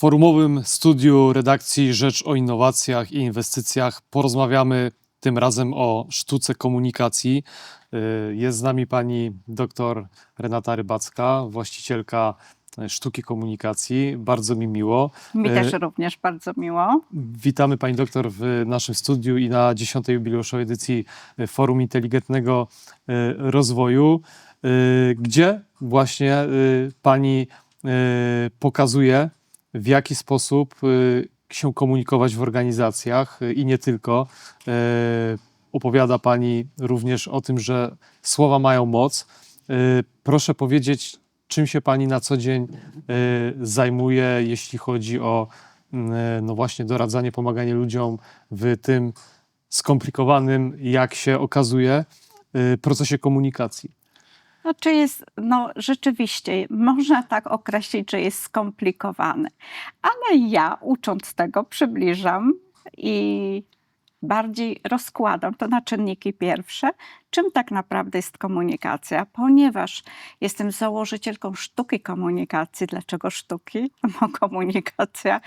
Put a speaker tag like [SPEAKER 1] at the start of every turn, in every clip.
[SPEAKER 1] forumowym studiu redakcji Rzecz o Innowacjach i Inwestycjach porozmawiamy tym razem o sztuce komunikacji. Y, Jest z nami pani dr Renata Rybacka, właścicielka e, sztuki komunikacji. Bardzo mi miło.
[SPEAKER 2] Mi
[SPEAKER 1] E,
[SPEAKER 2] też również bardzo miło.
[SPEAKER 1] Witamy pani doktor w naszym studiu i na 10. jubileuszowej edycji Forum Inteligentnego Rozwoju, gdzie właśnie pani pokazuje, w jaki sposób e, się komunikować w organizacjach e, i nie tylko. E, Opowiada pani również o tym, że słowa mają moc. Proszę powiedzieć, czym się pani na co dzień zajmuje, jeśli chodzi o mm, no właśnie doradzanie, pomaganie ludziom w tym skomplikowanym, jak się okazuje, y, procesie komunikacji.
[SPEAKER 2] No, czy jest, no rzeczywiście, można tak określić, że jest skomplikowany. Ale ja, ucząc tego, przybliżam i bardziej rozkładam to na czynniki pierwsze, czym tak naprawdę jest komunikacja, ponieważ jestem założycielką sztuki komunikacji. Dlaczego sztuki? Bo komunikacja,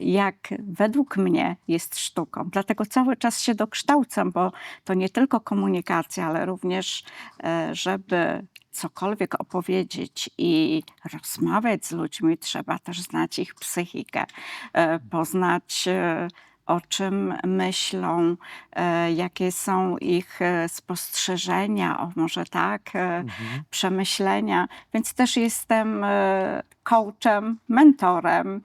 [SPEAKER 2] jak według mnie, jest sztuką. Dlatego cały czas się dokształcam, bo to nie tylko komunikacja, ale również, e, żeby cokolwiek opowiedzieć i rozmawiać z ludźmi, trzeba też znać ich psychikę, e, poznać e, o czym myślą, e, jakie są ich spostrzeżenia, o może tak, e, przemyślenia. Więc też jestem coachem, mentorem,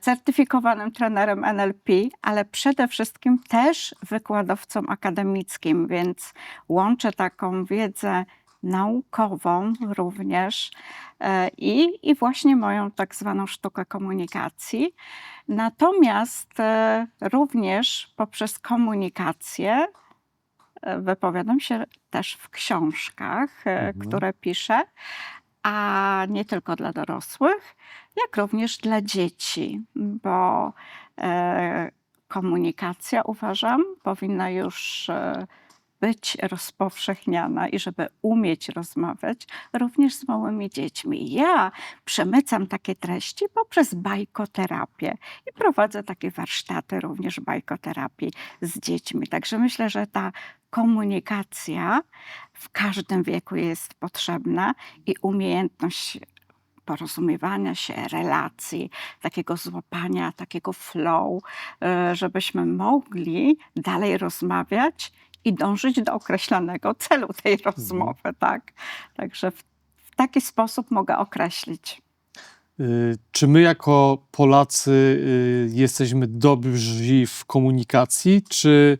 [SPEAKER 2] certyfikowanym trenerem NLP, ale przede wszystkim też wykładowcą akademickim, więc łączę taką wiedzę naukową również e, i, i właśnie moją tak zwaną sztukę komunikacji. Natomiast e, również poprzez komunikację e, wypowiadam się też w książkach,
[SPEAKER 1] Mhm.
[SPEAKER 2] które piszę, a nie tylko dla dorosłych, jak również dla dzieci, bo komunikacja uważam powinna już być rozpowszechniana i żeby umieć rozmawiać również z małymi dziećmi. Ja przemycam takie treści poprzez bajkoterapię i prowadzę takie warsztaty również bajkoterapii z dziećmi. Także myślę, że ta komunikacja w każdym wieku jest potrzebna i umiejętność porozumiewania się, relacji, takiego złapania, takiego flow, e, żebyśmy mogli dalej rozmawiać i dążyć do określonego celu tej rozmowy, tak? Także w, w taki sposób mogę określić.
[SPEAKER 1] Y, Czy my jako Polacy y, jesteśmy dobrzy w komunikacji, czy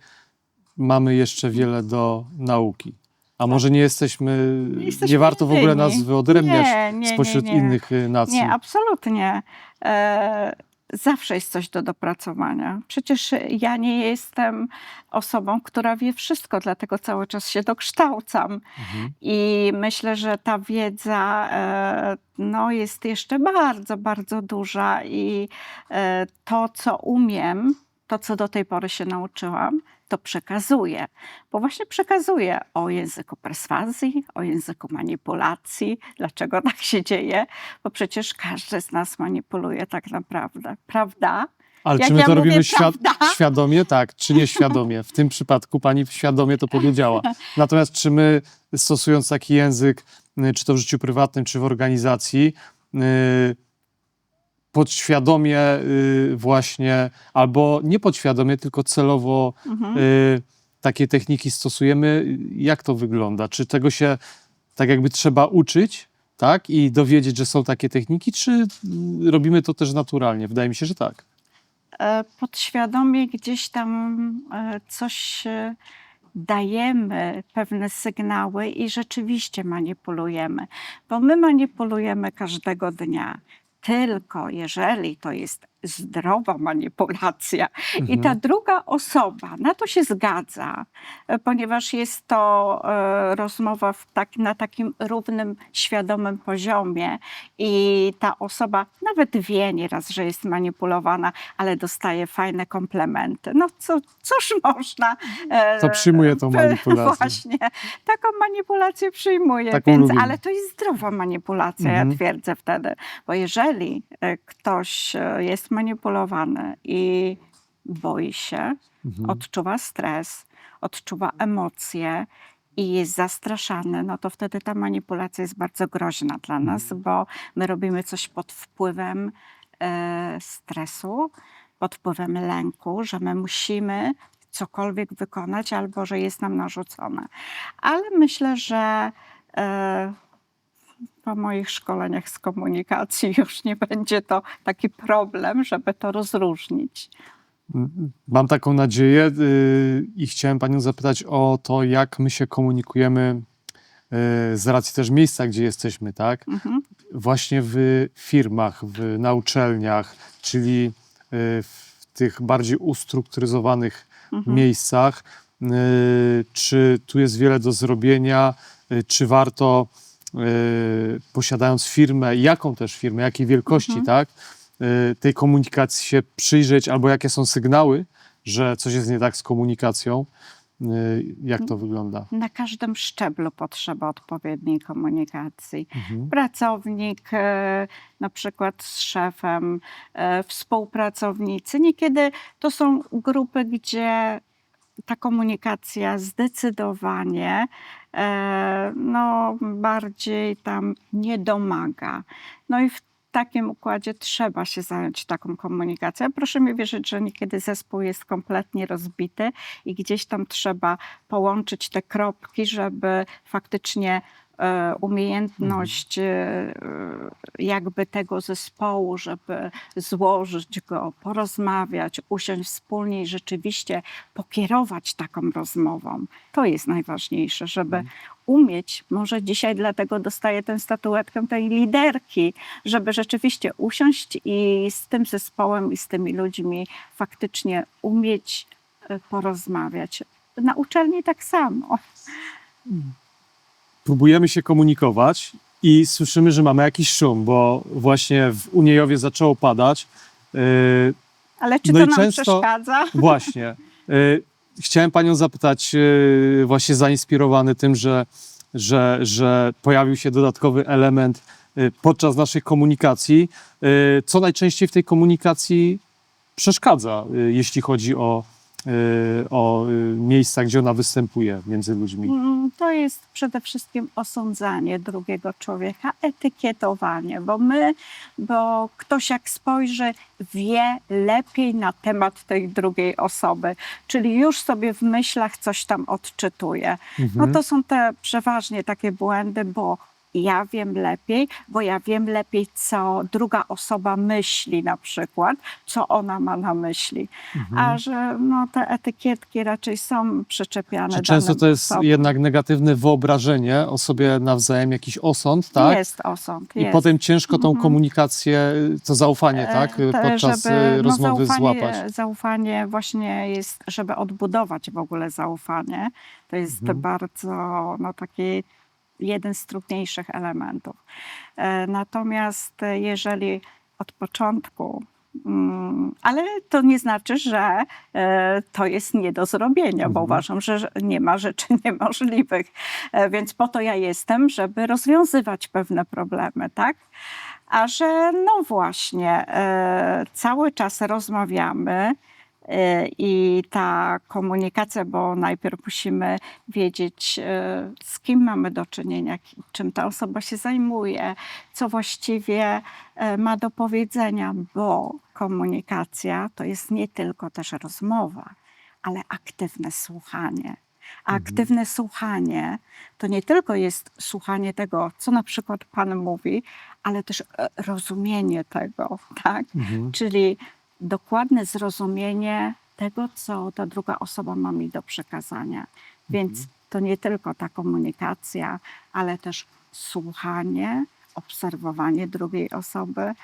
[SPEAKER 1] mamy jeszcze wiele do nauki? A może nie jesteśmy, nie,
[SPEAKER 2] Jesteśmy
[SPEAKER 1] warto w ogóle nas wyodrębniać
[SPEAKER 2] Nie, nie, nie,
[SPEAKER 1] spośród
[SPEAKER 2] nie.
[SPEAKER 1] innych y, nacji?
[SPEAKER 2] Nie, absolutnie. E, zawsze jest coś do dopracowania. Przecież ja nie jestem osobą, która wie wszystko, dlatego cały czas się dokształcam.
[SPEAKER 1] Mhm.
[SPEAKER 2] I myślę, że ta wiedza e, no, jest jeszcze bardzo, bardzo duża i e, to, co umiem, to, co do tej pory się nauczyłam, to przekazuję. Bo właśnie przekazuję o języku perswazji, o języku manipulacji. Dlaczego tak się dzieje? Bo przecież każdy z nas manipuluje tak naprawdę, prawda?
[SPEAKER 1] Ale
[SPEAKER 2] Jak
[SPEAKER 1] czy my
[SPEAKER 2] ja
[SPEAKER 1] to
[SPEAKER 2] mówię
[SPEAKER 1] robimy
[SPEAKER 2] prawda?
[SPEAKER 1] świadomie? Tak, czy nieświadomie? W tym przypadku pani świadomie to powiedziała. Natomiast czy my stosując taki język, y, czy to w życiu prywatnym, czy w organizacji, y, podświadomie y, właśnie, albo nie podświadomie, tylko celowo
[SPEAKER 2] Mhm.
[SPEAKER 1] y, takie techniki stosujemy? Jak to wygląda? Czy tego się tak jakby trzeba uczyć, tak? I dowiedzieć, że są takie techniki, czy y, robimy to też naturalnie? Wydaje mi się, że tak.
[SPEAKER 2] e, podświadomie gdzieś tam e, coś e, dajemy, pewne sygnały i rzeczywiście manipulujemy, bo my manipulujemy każdego dnia. Tylko jeżeli to jest zdrowa manipulacja. I
[SPEAKER 1] Mhm.
[SPEAKER 2] ta druga osoba na to się zgadza, e, ponieważ jest to e, rozmowa tak, na takim równym, świadomym poziomie i ta osoba nawet wie nieraz, że jest manipulowana, ale dostaje fajne komplementy. No co, cóż można... e,
[SPEAKER 1] To przyjmuje tą manipulację.
[SPEAKER 2] Właśnie, taką manipulację przyjmuje,
[SPEAKER 1] Taką
[SPEAKER 2] więc,
[SPEAKER 1] lubimy.
[SPEAKER 2] ale to jest zdrowa manipulacja,
[SPEAKER 1] Mhm.
[SPEAKER 2] ja twierdzę wtedy. Bo jeżeli e, ktoś e, jest manipulowany i boi się,
[SPEAKER 1] Mhm.
[SPEAKER 2] odczuwa stres, odczuwa emocje i jest zastraszany, no to wtedy ta manipulacja jest bardzo groźna dla nas,
[SPEAKER 1] Mhm.
[SPEAKER 2] bo my robimy coś pod wpływem e, stresu, pod wpływem lęku, że my musimy cokolwiek wykonać albo że jest nam narzucone. Ale myślę, że e, po moich szkoleniach z komunikacji już nie będzie to taki problem, żeby to rozróżnić.
[SPEAKER 1] Mam taką nadzieję y, i chciałem Panią zapytać o to, jak my się komunikujemy y, z racji też miejsca, gdzie jesteśmy, tak?
[SPEAKER 2] Mhm.
[SPEAKER 1] Właśnie w firmach, w, na uczelniach, czyli y, w tych bardziej ustrukturyzowanych
[SPEAKER 2] Mhm.
[SPEAKER 1] miejscach. Czy tu jest wiele do zrobienia? Czy warto, posiadając firmę, jaką też firmę, jakiej wielkości,
[SPEAKER 2] Mhm.
[SPEAKER 1] tak, y, tej komunikacji się przyjrzeć, albo jakie są sygnały, że coś jest nie tak z komunikacją? Y, Jak to wygląda?
[SPEAKER 2] Na każdym szczeblu potrzeba odpowiedniej komunikacji.
[SPEAKER 1] Mhm.
[SPEAKER 2] Pracownik, na przykład z szefem, współpracownicy. Niekiedy to są grupy, gdzie ta komunikacja zdecydowanie e, no, bardziej tam nie domaga. No i w takim układzie trzeba się zająć taką komunikacją. Proszę mi wierzyć, że niekiedy zespół jest kompletnie rozbity i gdzieś tam trzeba połączyć te kropki, żeby faktycznie umiejętność e, jakby tego zespołu, żeby złożyć go, porozmawiać, usiąść wspólnie i rzeczywiście pokierować taką rozmową. To jest najważniejsze, żeby umieć, może dzisiaj dlatego dostaję tę statuetkę tej liderki, żeby rzeczywiście usiąść i z tym zespołem i z tymi ludźmi faktycznie umieć e, porozmawiać. Na uczelni tak samo.
[SPEAKER 1] Próbujemy się komunikować i słyszymy, że mamy jakiś szum, bo właśnie w Uniejowie zaczęło padać. Yy,
[SPEAKER 2] Ale czy
[SPEAKER 1] No
[SPEAKER 2] to nam
[SPEAKER 1] często-
[SPEAKER 2] przeszkadza?
[SPEAKER 1] Właśnie. Yy, chciałem Panią zapytać, yy, właśnie zainspirowany tym, że, że, że pojawił się dodatkowy element yy, podczas naszej komunikacji. Yy, co najczęściej w tej komunikacji przeszkadza, yy, jeśli chodzi o, o miejsca, gdzie ona występuje między ludźmi?
[SPEAKER 2] Jest przede wszystkim osądzanie drugiego człowieka, etykietowanie, bo my, bo ktoś jak spojrzy, wie lepiej na temat tej drugiej osoby, czyli już sobie w myślach coś tam odczytuje. No
[SPEAKER 1] Mhm.
[SPEAKER 2] to są te przeważnie takie błędy, bo ja wiem lepiej, bo ja wiem lepiej, co druga osoba myśli na przykład, co ona ma na myśli.
[SPEAKER 1] Mhm.
[SPEAKER 2] A że no, te etykietki raczej są przyczepiane
[SPEAKER 1] Czy często to jest
[SPEAKER 2] osobom.
[SPEAKER 1] jednak negatywne wyobrażenie o sobie nawzajem, jakiś osąd, tak?
[SPEAKER 2] Jest osąd.
[SPEAKER 1] I
[SPEAKER 2] jest.
[SPEAKER 1] potem ciężko tą
[SPEAKER 2] Mhm.
[SPEAKER 1] komunikację, to zaufanie,
[SPEAKER 2] E,
[SPEAKER 1] tak?
[SPEAKER 2] te-
[SPEAKER 1] Podczas
[SPEAKER 2] żeby,
[SPEAKER 1] e,
[SPEAKER 2] no,
[SPEAKER 1] rozmowy
[SPEAKER 2] zaufanie,
[SPEAKER 1] złapać.
[SPEAKER 2] Zaufanie właśnie jest, żeby odbudować w ogóle zaufanie, to jest
[SPEAKER 1] Mhm.
[SPEAKER 2] bardzo no, taki jeden z trudniejszych elementów. E, Natomiast e, jeżeli od początku Mm, Ale to nie znaczy, że e, to jest nie do zrobienia, bo
[SPEAKER 1] Mhm.
[SPEAKER 2] uważam, że nie ma rzeczy niemożliwych. Więc po to ja jestem, żeby rozwiązywać pewne problemy, tak? A że no właśnie, cały czas rozmawiamy i ta komunikacja, bo najpierw musimy wiedzieć, e, z kim mamy do czynienia, czym ta osoba się zajmuje, co właściwie e, ma do powiedzenia, bo komunikacja to jest nie tylko też rozmowa, ale aktywne słuchanie. A
[SPEAKER 1] Mhm.
[SPEAKER 2] aktywne słuchanie to nie tylko jest słuchanie tego, co na przykład Pan mówi, ale też e, rozumienie tego, tak?
[SPEAKER 1] Mhm.
[SPEAKER 2] Czyli dokładne zrozumienie tego, co ta druga osoba ma mi do przekazania. Więc to nie tylko ta komunikacja, ale też słuchanie, obserwowanie drugiej osoby,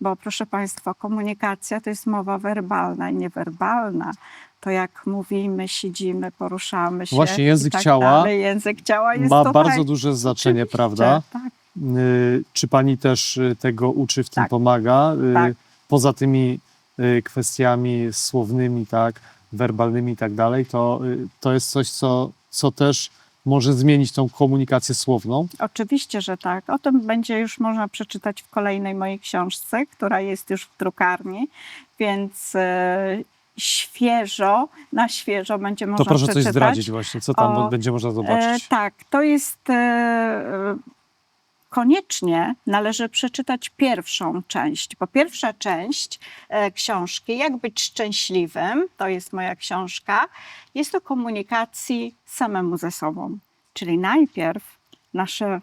[SPEAKER 2] Bo proszę Państwa, komunikacja to jest mowa werbalna i niewerbalna. To jak mówimy, siedzimy, poruszamy się.
[SPEAKER 1] Właśnie język
[SPEAKER 2] tak
[SPEAKER 1] ciała
[SPEAKER 2] Dalej. Język ciała jest
[SPEAKER 1] Ma
[SPEAKER 2] tutaj.
[SPEAKER 1] bardzo duże znaczenie,
[SPEAKER 2] Oczywiście,
[SPEAKER 1] prawda?
[SPEAKER 2] Tak.
[SPEAKER 1] Y, Czy pani też y, tego uczy, w tym
[SPEAKER 2] Tak.
[SPEAKER 1] pomaga? Y,
[SPEAKER 2] Tak.
[SPEAKER 1] Poza tymi kwestiami słownymi, tak, werbalnymi i tak dalej, to, y, to jest coś, co, co też może zmienić tą komunikację słowną.
[SPEAKER 2] Oczywiście, że tak. O tym będzie już można przeczytać w kolejnej mojej książce, która jest już w drukarni, więc e, świeżo, na świeżo będzie można
[SPEAKER 1] To proszę coś
[SPEAKER 2] przeczytać.
[SPEAKER 1] zdradzić właśnie, co tam
[SPEAKER 2] O,
[SPEAKER 1] będzie można
[SPEAKER 2] E,
[SPEAKER 1] zobaczyć.
[SPEAKER 2] tak, to jest. E, koniecznie należy przeczytać pierwszą część, bo pierwsza część e, książki, Jak być szczęśliwym, to jest moja książka, jest o komunikacji samemu ze sobą. Czyli najpierw nasze,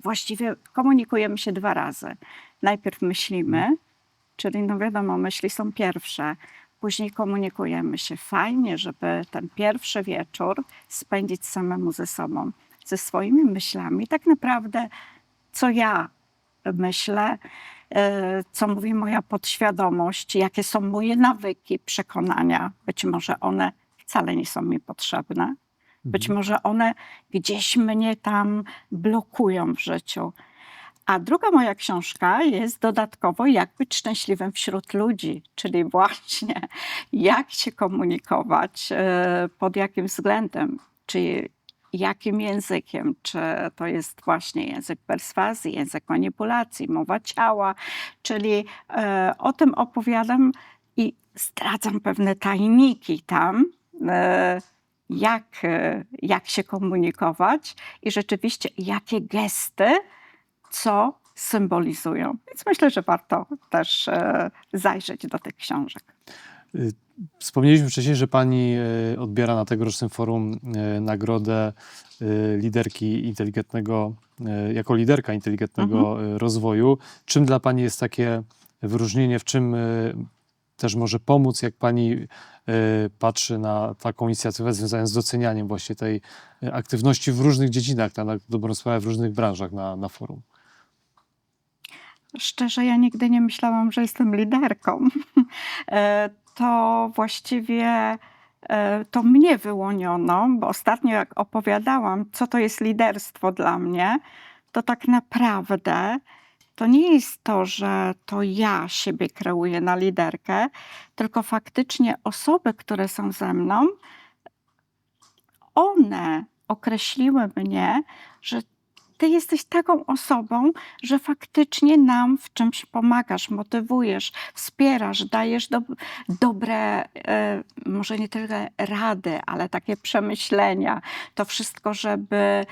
[SPEAKER 2] właściwie komunikujemy się dwa razy. Najpierw myślimy, czyli no wiadomo, myśli są pierwsze. Później komunikujemy się. Fajnie, żeby ten pierwszy wieczór spędzić samemu ze sobą, ze swoimi myślami. Tak naprawdę, co ja myślę, e, co mówi moja podświadomość, jakie są moje nawyki, przekonania. Być może one wcale nie są mi potrzebne. Być może one gdzieś mnie tam blokują w życiu. A druga moja książka jest dodatkowo Jak być szczęśliwym wśród ludzi, czyli właśnie jak się komunikować, e, pod jakim względem, czy jakim językiem, czy to jest właśnie język perswazji, język manipulacji, mowa ciała, czyli e, o tym opowiadam i zdradzam pewne tajniki tam. e, jak, jak się komunikować i rzeczywiście jakie gesty co symbolizują. Więc myślę, że warto też e, zajrzeć do tych książek.
[SPEAKER 1] Y, Wspomnieliśmy wcześniej, że pani y, odbiera na tegorocznym forum y, nagrodę liderki inteligentnego, jako liderka inteligentnego y, rozwoju. Czym dla pani jest takie wyróżnienie, w czym też może pomóc, jak pani patrzy na taką inicjatywę związaną z docenianiem właśnie tej aktywności w różnych dziedzinach, na dobrą sprawę w różnych branżach na, na forum?
[SPEAKER 2] Szczerze, ja nigdy nie myślałam, że jestem liderką. To właściwie e, to mnie wyłoniono, bo ostatnio jak opowiadałam, co to jest liderstwo dla mnie, to tak naprawdę to nie jest to, że to ja siebie kreuję na liderkę, tylko faktycznie osoby, które są ze mną, one określiły mnie, że ty jesteś taką osobą, że faktycznie nam w czymś pomagasz, motywujesz, wspierasz, dajesz do, dobre, e, może nie tyle rady, ale takie przemyślenia. To wszystko, żeby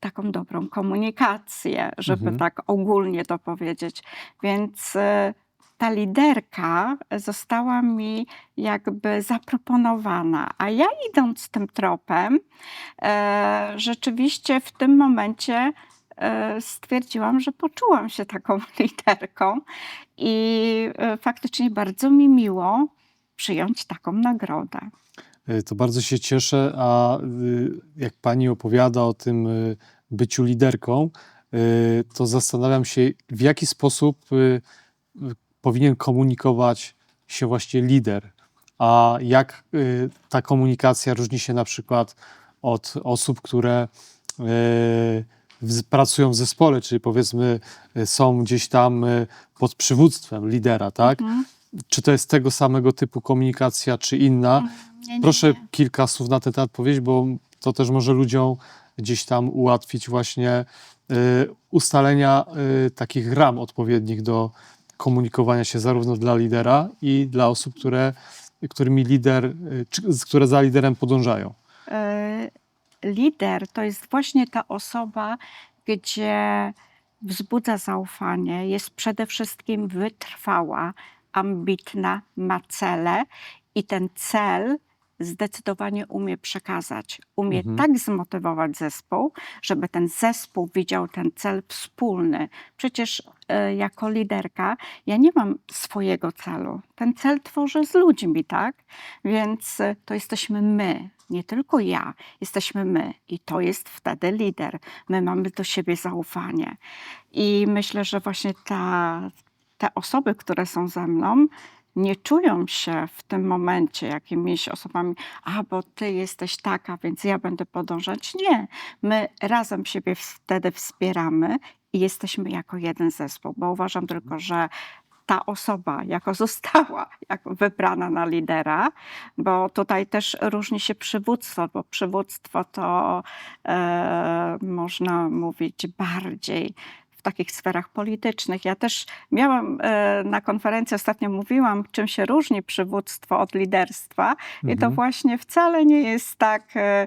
[SPEAKER 2] taką dobrą komunikację, żeby
[SPEAKER 1] Mhm.
[SPEAKER 2] tak ogólnie to powiedzieć. Więc e, ta liderka została mi jakby zaproponowana, a ja idąc tym tropem, e, rzeczywiście w tym momencie e, stwierdziłam, że poczułam się taką liderką i e, faktycznie bardzo mi miło przyjąć taką nagrodę.
[SPEAKER 1] Y, To bardzo się cieszę, a y, jak pani opowiada o tym y, byciu liderką, to zastanawiam się, w jaki sposób powinien komunikować się właśnie lider, a jak y, ta komunikacja różni się na przykład od osób, które y, pracują w zespole, czyli powiedzmy y, są gdzieś tam pod przywództwem lidera, tak?
[SPEAKER 2] Mhm.
[SPEAKER 1] Czy to jest tego samego typu komunikacja, czy inna?
[SPEAKER 2] Nie, nie,
[SPEAKER 1] Proszę
[SPEAKER 2] nie.
[SPEAKER 1] kilka słów na ten temat powiedzieć, bo to też może ludziom gdzieś tam ułatwić właśnie ustalenia takich ram odpowiednich do komunikowania się zarówno dla lidera i dla osób, które, którymi lider, które za liderem podążają.
[SPEAKER 2] E, lider to jest właśnie ta osoba, gdzie wzbudza zaufanie, jest przede wszystkim wytrwała, ambitna, ma cele i ten cel zdecydowanie umie przekazać. Umie
[SPEAKER 1] Mhm.
[SPEAKER 2] tak zmotywować zespół, żeby ten zespół widział ten cel wspólny. Przecież e, jako liderka ja nie mam swojego celu. Ten cel tworzę z ludźmi, tak? Więc e, to jesteśmy my, nie tylko ja, jesteśmy my i to jest wtedy lider. My mamy do siebie zaufanie. I myślę, że właśnie ta, te osoby, które są ze mną, nie czują się w tym momencie jakimiś osobami, a bo ty jesteś taka, więc ja będę podążać. Nie. My razem siebie wtedy wspieramy i jesteśmy jako jeden zespół, bo uważam tylko, że ta osoba jako została jako wybrana na lidera, bo tutaj też różni się przywództwo, bo przywództwo to e, można mówić bardziej takich sferach politycznych. Ja też miałam e, na konferencji ostatnio mówiłam, czym się różni przywództwo od liderstwa i to
[SPEAKER 1] Mhm.
[SPEAKER 2] właśnie wcale nie jest tak, e,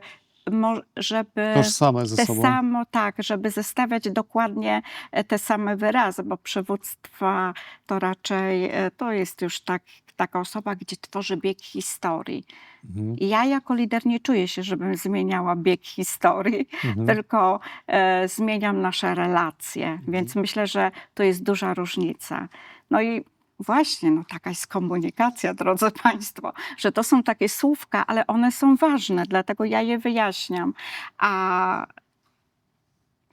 [SPEAKER 2] żeby
[SPEAKER 1] Tożsame ze
[SPEAKER 2] te
[SPEAKER 1] sobą.
[SPEAKER 2] samo, tak, żeby zestawiać dokładnie e, te same wyrazy, bo przywództwa to raczej to jest już tak, taka osoba, gdzie tworzy bieg historii.
[SPEAKER 1] Mhm.
[SPEAKER 2] Ja jako lider nie czuję się, żebym zmieniała bieg historii,
[SPEAKER 1] Mhm.
[SPEAKER 2] tylko e, zmieniam nasze relacje, więc myślę, że to jest duża różnica. No i właśnie, no taka jest komunikacja, drodzy Państwo, że to są takie słówka, ale one są ważne, dlatego ja je wyjaśniam. A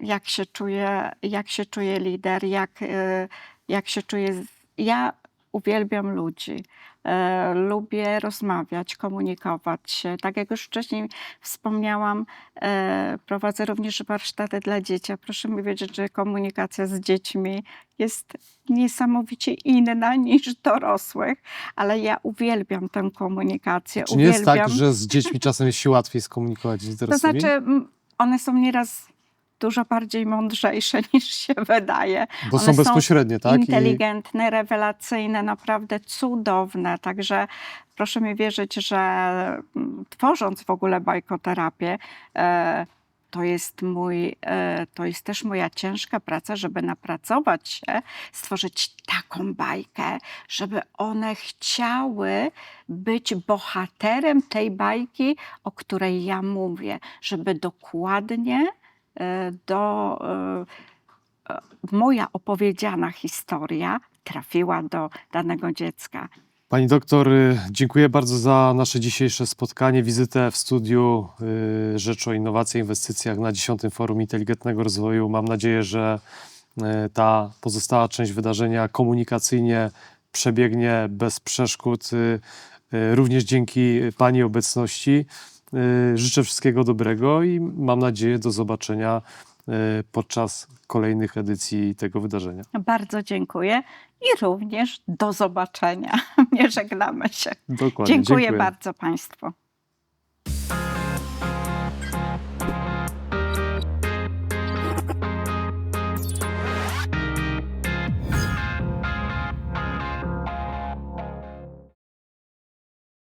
[SPEAKER 2] jak się czuje, jak się czuje lider, jak, e, jak się czuje. Ja uwielbiam ludzi. E, lubię rozmawiać, komunikować się. Tak jak już wcześniej wspomniałam, e, prowadzę również warsztaty dla dzieci. A proszę mi wiedzieć, że komunikacja z dziećmi jest niesamowicie inna niż dorosłych, ale ja uwielbiam tę komunikację.
[SPEAKER 1] Czy nie jest
[SPEAKER 2] uwielbiam.
[SPEAKER 1] tak, że z dziećmi czasem jest się łatwiej skomunikować niż z
[SPEAKER 2] To
[SPEAKER 1] dorosłymi?
[SPEAKER 2] znaczy, m, one są nieraz dużo bardziej mądrzejsze niż się wydaje.
[SPEAKER 1] Bo
[SPEAKER 2] one
[SPEAKER 1] są
[SPEAKER 2] są
[SPEAKER 1] bezpośrednie, tak? I-
[SPEAKER 2] Inteligentne, rewelacyjne, naprawdę cudowne. Także proszę mi wierzyć, że mm, tworząc w ogóle bajkoterapię, e, to jest mój, e, to jest też moja ciężka praca, żeby napracować się, stworzyć taką bajkę, żeby one chciały być bohaterem tej bajki, o której ja mówię, żeby dokładnie do e, moja opowiedziana historia trafiła do danego dziecka.
[SPEAKER 1] Pani doktor, y, dziękuję bardzo za nasze dzisiejsze spotkanie, wizytę w studiu y, Rzecz o Innowacjach i Inwestycjach na 10. Forum Inteligentnego Rozwoju. Mam nadzieję, że y, ta pozostała część wydarzenia komunikacyjnie przebiegnie bez przeszkód, również dzięki Pani obecności. Y, Życzę wszystkiego dobrego i mam nadzieję do zobaczenia y, podczas kolejnych edycji tego wydarzenia.
[SPEAKER 2] Bardzo dziękuję i również do zobaczenia. Nie żegnamy się.
[SPEAKER 1] Dokładnie.
[SPEAKER 2] Dziękuję bardzo Państwu.